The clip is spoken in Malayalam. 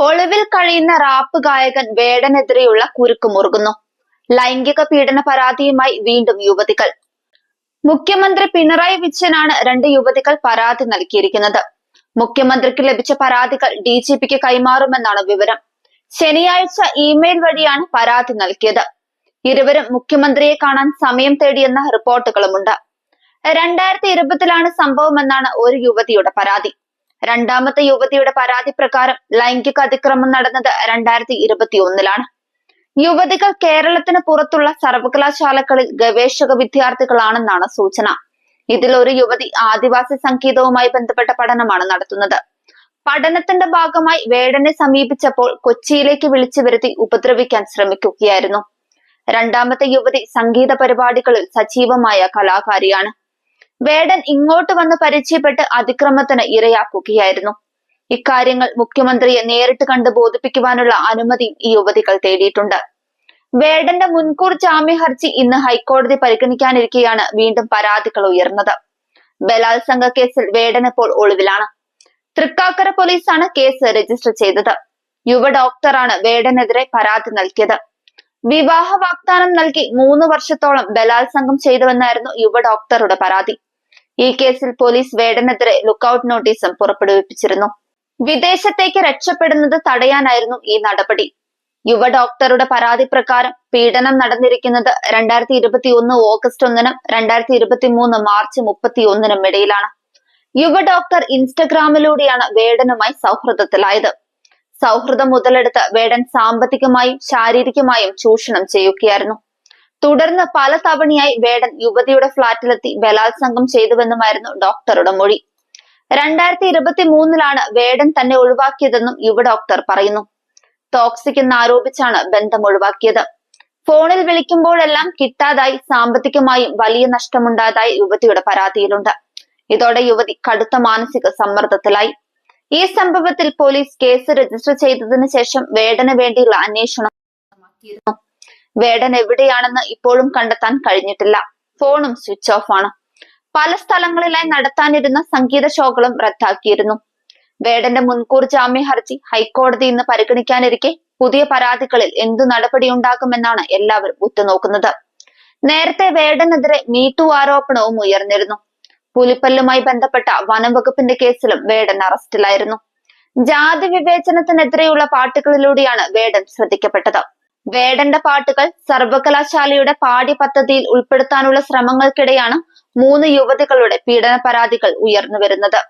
ഒളിവിൽ കഴിയുന്ന റാപ്പ് ഗായകൻ വേടനെതിരെയുള്ള കുരുക്ക് മുറുകുന്നു. ലൈംഗിക പീഡന പരാതിയുമായി വീണ്ടും യുവതികൾ. മുഖ്യമന്ത്രി പിണറായി വിജയനാണ് രണ്ട് യുവതികൾ പരാതി നൽകിയിരിക്കുന്നത്. മുഖ്യമന്ത്രിക്ക് ലഭിച്ച പരാതികൾ ഡി ജി പിക്ക് കൈമാറുമെന്നാണ് വിവരം. ശനിയാഴ്ച ഇമെയിൽ വഴിയാണ് പരാതി നൽകിയത്. ഇരുവരും മുഖ്യമന്ത്രിയെ കാണാൻ സമയം തേടിയെന്ന റിപ്പോർട്ടുകളുമുണ്ട്. രണ്ടായിരത്തി ഇരുപതിലാണ് സംഭവമെന്നാണ് ഒരു യുവതിയുടെ പരാതി. രണ്ടാമത്തെ യുവതിയുടെ പരാതി പ്രകാരം ലൈംഗിക അതിക്രമം നടന്നത് രണ്ടായിരത്തി ഇരുപത്തി ഒന്നിലാണ് യുവതികൾ കേരളത്തിന് പുറത്തുള്ള സർവകലാശാലകളിൽ ഗവേഷക വിദ്യാർത്ഥികളാണെന്നാണ് സൂചന. ഇതിൽ ഒരു യുവതി ആദിവാസി സംഗീതവുമായി ബന്ധപ്പെട്ട പഠനമാണ് നടത്തുന്നത്. പഠനത്തിന്റെ ഭാഗമായി വേടനെ സമീപിച്ചപ്പോൾ കൊച്ചിയിലേക്ക് വിളിച്ചു വരുത്തി ഉപദ്രവിക്കാൻ ശ്രമിക്കുകയായിരുന്നു. രണ്ടാമത്തെ യുവതി സംഗീത പരിപാടികളിൽ സജീവമായ കലാകാരിയാണ്. വേടൻ ഇങ്ങോട്ട് വന്ന് പരിചയപ്പെട്ട് അതിക്രമത്തിന് ഇരയാക്കുകയായിരുന്നു. ഇക്കാര്യങ്ങൾ മുഖ്യമന്ത്രിയെ നേരിട്ട് കണ്ട് ബോധിപ്പിക്കുവാനുള്ള അനുമതി ഈ യുവതികൾ തേടിയിട്ടുണ്ട്. വേടന്റെ മുൻകൂർ ജാമ്യ ഹർജി ഇന്ന് ഹൈക്കോടതി പരിഗണിക്കാനിരിക്കെയാണ് വീണ്ടും പരാതികൾ ഉയർന്നത്. ബലാത്സംഗ കേസിൽ വേടൻ ഇപ്പോൾ ഒളിവിലാണ്. തൃക്കാക്കര പോലീസാണ് കേസ് രജിസ്റ്റർ ചെയ്തത്. യുവ ഡോക്ടറാണ് വേടനെതിരെ പരാതി നൽകിയത്. വിവാഹ വാഗ്ദാനം നൽകി മൂന്ന് വർഷത്തോളം ബലാത്സംഗം ചെയ്തുവെന്നായിരുന്നു യുവ ഡോക്ടറുടെ പരാതി. ഈ കേസിൽ പോലീസ് വേടനെതിരെ ലുക്കൌട്ട് നോട്ടീസും പുറപ്പെടുവിപ്പിച്ചിരുന്നു. വിദേശത്തേക്ക് രക്ഷപ്പെടുന്നത് തടയാനായിരുന്നു ഈ നടപടി. യുവ ഡോക്ടറുടെ പരാതി പ്രകാരം പീഡനം നടന്നിരിക്കുന്നത് രണ്ടായിരത്തി ഇരുപത്തി ഒന്ന് ഓഗസ്റ്റ് ഒന്നിനും രണ്ടായിരത്തി ഇരുപത്തി മൂന്ന് മാർച്ച് മുപ്പത്തി ഒന്നിനും ഇടയിലാണ്. യുവ ഡോക്ടർ ഇൻസ്റ്റഗ്രാമിലൂടെയാണ് വേടനുമായി സൗഹൃദത്തിലായത്. സൗഹൃദം മുതലെടുത്ത് വേടൻ സാമ്പത്തികമായും ശാരീരികമായും ചൂഷണം ചെയ്യുകയായിരുന്നു. തുടർന്ന് പല തവണയായി വേടൻ യുവതിയുടെ ഫ്ളാറ്റിലെത്തി ബലാത്സംഗം ചെയ്തുവെന്നുമായിരുന്നു ഡോക്ടറുടെ മൊഴി. രണ്ടായിരത്തി ഇരുപത്തി മൂന്നിലാണ് വേടൻ തന്നെ ഒഴിവാക്കിയതെന്നും യുവ ഡോക്ടർ പറയുന്നു. ടോക്സിക് എന്നാരോപിച്ചാണ് ബന്ധം ഒഴിവാക്കിയത്. ഫോണിൽ വിളിക്കുമ്പോഴെല്ലാം കിട്ടാതായി സാമ്പത്തികമായും വലിയ നഷ്ടമുണ്ടായതായി യുവതിയുടെ പരാതിയിലുണ്ട്. ഇതോടെ യുവതി കടുത്ത മാനസിക സമ്മർദ്ദത്തിലായി. ഈ സംഭവത്തിൽ പോലീസ് കേസ് രജിസ്റ്റർ ചെയ്തതിനു ശേഷം വേടന വേണ്ടിയുള്ള അന്വേഷണം. വേടൻ എവിടെയാണെന്ന് ഇപ്പോഴും കണ്ടെത്താൻ കഴിഞ്ഞിട്ടില്ല. ഫോണും സ്വിച്ച് ഓഫ് ആണ്. പല സ്ഥലങ്ങളിലായി നടത്താനിരുന്ന സംഗീത ഷോകളും റദ്ദാക്കിയിരുന്നു. വേടന്റെ മുൻകൂർ ജാമ്യ ഹർജി ഹൈക്കോടതി ഇന്ന് പരിഗണിക്കാനിരിക്കെ പുതിയ പരാതികളിൽ എന്തു നടപടിയുണ്ടാകുമെന്നാണ് എല്ലാവരും ഉറ്റുനോക്കുന്നത്. നേരത്തെ വേടനെതിരെ മീറ്റു ആരോപണവും ഉയർന്നിരുന്നു. പുലിപ്പല്ലുമായി ബന്ധപ്പെട്ട വനംവകുപ്പിന്റെ കേസിലും വേടൻ അറസ്റ്റിലായിരുന്നു. ജാതി വിവേചനത്തിനെതിരെയുള്ള പാട്ടുകളിലൂടെയാണ് വേടൻ ശ്രദ്ധിക്കപ്പെട്ടത്. വേടന്റെ പാട്ടുകൾ സർവകലാശാലയുടെ പാഠ്യ പദ്ധതിയിൽ ഉൾപ്പെടുത്താനുള്ള ശ്രമങ്ങൾക്കിടെയാണ് മൂന്ന് യുവതികളുടെ പീഡന പരാതികൾ ഉയർന്നു വരുന്നത്.